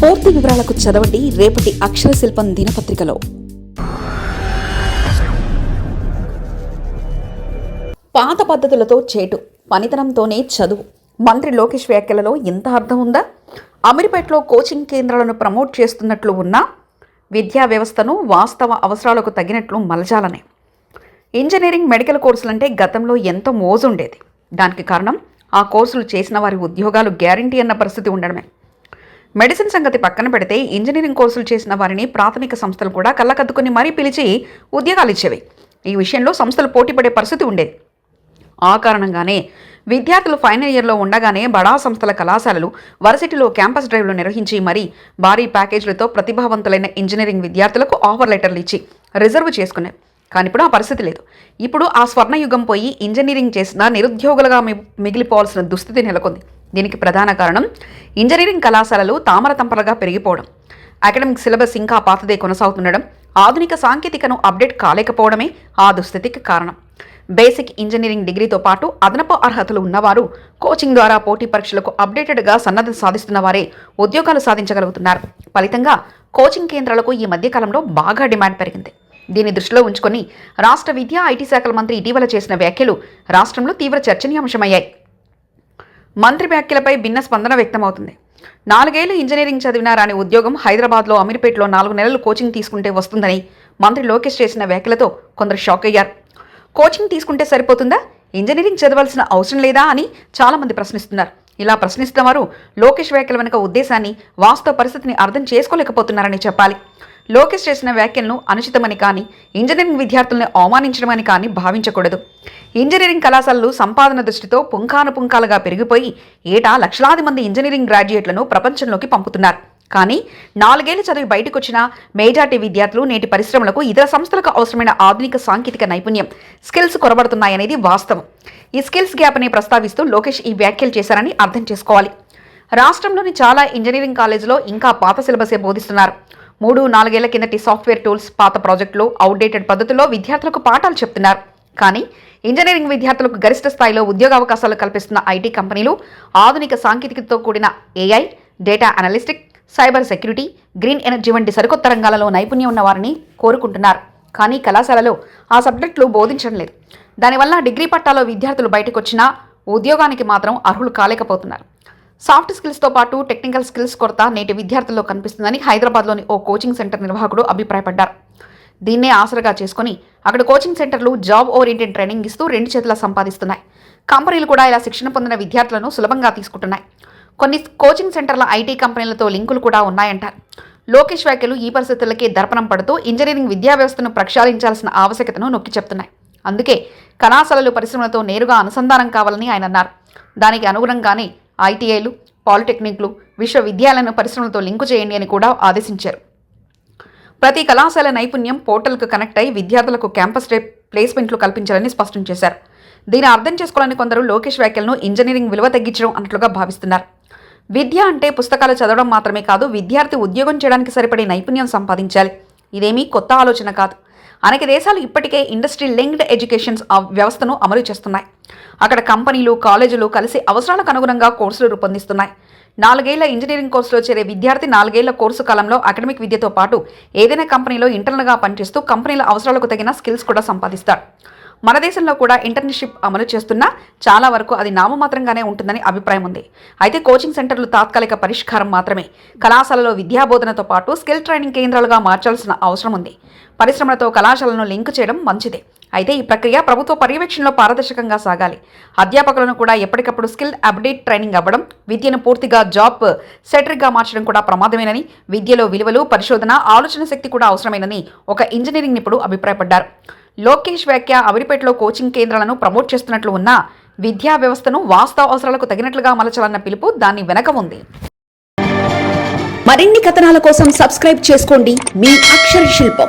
పూర్తి వివరాలకు చదవండి రేపటి అక్షర శిల్పం దినపత్రికలో. పాత పద్ధతులతో చేటు పనితనంతోనే చదువు. మంత్రి లోకేష్ వ్యాఖ్యలలో ఇంత అర్థం ఉందా? అమీర్పేటలో కోచింగ్ కేంద్రాలను ప్రమోట్ చేస్తున్నట్లు ఉన్నా విద్యా వ్యవస్థను వాస్తవ అవసరాలకు తగినట్లు మలచాలనే. ఇంజనీరింగ్ మెడికల్ కోర్సులంటే గతంలో ఎంతో మోజు ఉండేది దానికి కారణం ఆ కోర్సులు చేసిన వారి ఉద్యోగాలు గ్యారంటీ అన్న పరిస్థితి ఉండడమే. మెడిసిన్ సంగతి పక్కన పెడితే ఇంజనీరింగ్ కోర్సులు చేసిన వారిని ప్రాథమిక సంస్థలు కూడా కళ్ళకద్దుకుని మరీ పిలిచి ఉద్యోగాలు ఇచ్చేవి ఈ విషయంలో సంస్థలు పోటీపడే పరిస్థితి ఉండేది. ఆ కారణంగానే విద్యార్థులు ఫైనల్ ఇయర్లో ఉండగానే బడా సంస్థల కళాశాలలు వరసిటీలో క్యాంపస్ డ్రైవ్లు నిర్వహించి మరీ భారీ ప్యాకేజీలతో ప్రతిభావంతులైన ఇంజనీరింగ్ విద్యార్థులకు ఆఫర్ లెటర్లు ఇచ్చి రిజర్వ్ చేసుకునేవి కానీ ఇప్పుడు ఆ పరిస్థితి లేదు. ఇప్పుడు ఆ స్వర్ణయుగం పోయి ఇంజనీరింగ్ చేసిన నిరుద్యోగులుగా మిగిలిపోవాల్సిన దుస్థితి నెలకొంది. దీనికి ప్రధాన కారణం ఇంజనీరింగ్ కళాశాలలు తామర తంపరగా పెరిగిపోవడం. అకాడమిక్ సిలబస్ ఇంకా పాతదే కొనసాగుతుండడం ఆధునిక సాంకేతికను అప్డేట్ కాలేకపోవడమే ఆ దుస్థితికి కారణం. బేసిక్ ఇంజనీరింగ్ డిగ్రీతో పాటు అదనపు అర్హతలు ఉన్నవారు కోచింగ్ ద్వారా పోటీ పరీక్షలకు అప్డేటెడ్గా సన్నద్ధం సాధిస్తున్న వారే ఉద్యోగాలు సాధించగలుగుతున్నారు. ఫలితంగా కోచింగ్ కేంద్రాలకు ఈ మధ్యకాలంలో బాగా డిమాండ్ పెరిగింది. దీన్ని దృష్టిలో ఉంచుకొని రాష్ట్ర విద్యా ఐటీ శాఖల మంత్రి ఇటీవల చేసిన వ్యాఖ్యలు రాష్ట్రంలో తీవ్ర చర్చనీయాంశమయ్యాయి. మంత్రి వ్యాఖ్యలపై భిన్న స్పందన వ్యక్తమవుతుంది. నాలుగేళ్ళు ఇంజనీరింగ్ చదివిన రాని ఉద్యోగం హైదరాబాద్లో అమీర్పేటలో నాలుగు నెలలు కోచింగ్ తీసుకుంటే వస్తుందని మంత్రి లోకేష్ చేసిన వ్యాఖ్యలతో కొందరు షాక్ అయ్యారు. కోచింగ్ తీసుకుంటే సరిపోతుందా? ఇంజనీరింగ్ చదవాల్సిన అవసరం లేదా అని చాలామంది ప్రశ్నిస్తున్నారు. ఇలా ప్రశ్నిస్తున్న వారు లోకేష్ వ్యాఖ్యల వెనుక ఉద్దేశాన్ని వాస్తవ పరిస్థితిని అర్థం చేసుకోలేకపోతున్నారని చెప్పాలి. లోకేష్ చేసిన వ్యాఖ్యలను అనుచితమని కానీ ఇంజనీరింగ్ విద్యార్థులను అవమానించడమని కానీ భావించకూడదు. ఇంజనీరింగ్ కళాశాలలు సంపాదన దృష్టితో పుంఖానుపుంఖాలుగా పెరిగిపోయి ఏటా లక్షలాది మంది ఇంజనీరింగ్ గ్రాడ్యుయేట్లను ప్రపంచంలోకి పంపుతున్నారు. కానీ నాలుగేళ్ళు చదివి బయటకు వచ్చిన మేజార్టీ విద్యార్థులు నేటి పరిశ్రమలకు ఇతర సంస్థలకు అవసరమైన ఆధునిక సాంకేతిక నైపుణ్యం స్కిల్స్ కొరబడుతున్నాయనేది వాస్తవం. ఈ స్కిల్స్ గ్యాప్ అని ప్రస్తావిస్తూ లోకేష్ ఈ వ్యాఖ్యలు చేశారని అర్థం చేసుకోవాలి. రాష్ట్రంలోని చాలా ఇంజనీరింగ్ కాలేజీలో ఇంకా పాత సిలబసే బోధిస్తున్నారు. మూడు నాలుగేళ్ళ కిందటి సాఫ్ట్వేర్ టూల్స్ పాత ప్రాజెక్టులు అవుట్డేటెడ్ పద్ధతిలో విద్యార్థులకు పాఠాలు చెప్తున్నారు. కానీ ఇంజనీరింగ్ విద్యార్థులకు గరిష్ట స్థాయిలో ఉద్యోగ అవకాశాలు కల్పిస్తున్న ఐటీ కంపెనీలు ఆధునిక సాంకేతికతతో కూడిన AI data analytics cyber security green energy వంటి సరికొత్త రంగాలలో నైపుణ్యం ఉన్న వారిని కోరుకుంటున్నారు. కానీ కళాశాలలో ఆ సబ్జెక్టులు బోధించడం లేదు. దానివల్ల డిగ్రీ పట్టాలో విద్యార్థులు బయటకు వచ్చినా ఉద్యోగానికి మాత్రం అర్హులు కాలేకపోతున్నారు. సాఫ్ట్ స్కిల్స్తో పాటు టెక్నికల్ స్కిల్స్ కొరత నేటి విద్యార్థుల్లో కనిపిస్తుందని హైదరాబాద్లోని ఓ కోచింగ్ సెంటర్ నిర్వాహకుడు అభిప్రాయపడ్డారు. దీన్నే ఆసరగా చేసుకుని అక్కడ కోచింగ్ సెంటర్లు జాబ్ ఓరియంటెడ్ ట్రైనింగ్ ఇస్తూ రెండు చేతుల సంపాదిస్తున్నాయి. కంపెనీలు కూడా ఇలా శిక్షణ పొందిన విద్యార్థులను సులభంగా తీసుకుంటున్నాయి. కొన్ని కోచింగ్ సెంటర్ల ఐటీ కంపెనీలతో లింకులు కూడా ఉన్నాయంటారు. లోకేష్ వ్యాఖ్యలు ఈ పరిస్థితులకే దర్పణం పడుతూ ఇంజనీరింగ్ విద్యా వ్యవస్థను ప్రక్షాళించాల్సిన ఆవశ్యకతను నొక్కి చెప్తున్నాయి అందుకే కళాశాలలు పరిశ్రమలతో నేరుగా అనుసంధానం కావాలని ఆయన అన్నారు. దానికి అనుగుణంగానే ఐటీఐలు పాలిటెక్నిక్లు విశ్వవిద్యాలయాలను పరిశ్రమలతో లింకు చేయండి అని కూడా ఆదేశించారు. ప్రతి కళాశాల నైపుణ్యం పోర్టల్కు కనెక్ట్ అయి విద్యార్థులకు క్యాంపస్ రేప్ ప్లేస్మెంట్లు కల్పించాలని స్పష్టం చేశారు. దీన్ని అర్థం చేసుకోవాలని కొందరు లోకేష్ వ్యాఖ్యలను ఇంజనీరింగ్ విలువ తగ్గించడం అన్నట్లుగా భావిస్తున్నారు. విద్య అంటే పుస్తకాలు చదవడం మాత్రమే కాదు విద్యార్థి ఉద్యోగం చేయడానికి సరిపడే నైపుణ్యం సంపాదించాలి. ఇదేమీ కొత్త ఆలోచన కాదు. అనేక దేశాలు ఇప్పటికే ఇండస్ట్రీ లింక్డ్ ఎడ్యుకేషన్స్ వ్యవస్థను అమలు చేస్తున్నాయి. అక్కడ కంపెనీలు కాలేజీలు కలిసి అవసరాలకు అనుగుణంగా కోర్సులు రూపొందిస్తున్నాయి. నాలుగేళ్ళ ఇంజనీరింగ్ కోర్సులో చేరే విద్యార్థి నాలుగేళ్ళ కోర్సు కాలంలో అకాడమిక్ విద్యతో పాటు ఏదైనా కంపెనీలో ఇంటర్నల్గా పనిచేస్తూ కంపెనీల అవసరాలకు తగిన స్కిల్స్ కూడా సంపాదిస్తాడు. మన దేశంలో కూడా ఇంటర్న్షిప్ అమలు చేస్తున్నా చాలా వరకు అది నామమాత్రంగానే ఉంటుందని అభిప్రాయం ఉంది. అయితే కోచింగ్ సెంటర్లు తాత్కాలిక పరిష్కారం మాత్రమే. కళాశాలలో విద్యాబోధనతో పాటు స్కిల్ ట్రైనింగ్ కేంద్రాలుగా మార్చాల్సిన అవసరం ఉంది. పరిశ్రమలతో కళాశాలను లింక్ చేయడం మంచిదే. అయితే ఈ ప్రక్రియ ప్రభుత్వ పర్యవేక్షణలో పారదర్శకంగా సాగాలి. అధ్యాపకులను కూడా ఎప్పటికప్పుడు స్కిల్ అప్డేట్ ట్రైనింగ్ అవ్వడం విద్యను పూర్తిగా జాబ్ సెటర్గా మార్చడం కూడా ప్రమాదమేనని విద్యలో విలువలు పరిశోధన ఆలోచన శక్తి కూడా అవసరమేనని ఒక ఇంజనీరింగ్ నిపుణుడు అభిప్రాయపడ్డారు. లోకేష్ వ్యాఖ్య అవిరిపేటలో కోచింగ్ కేంద్రాలను ప్రమోట్ చేస్తున్నట్లు ఉన్న విద్యా వ్యవస్థను వాస్తవ అవసరాలకు తగినట్లుగా మలచాలన్న పిలుపు దాని వెనక ఉంది. మరిన్ని కథనాల కోసం సబ్స్క్రైబ్ చేసుకోండి. మీ అక్షర శిల్పం.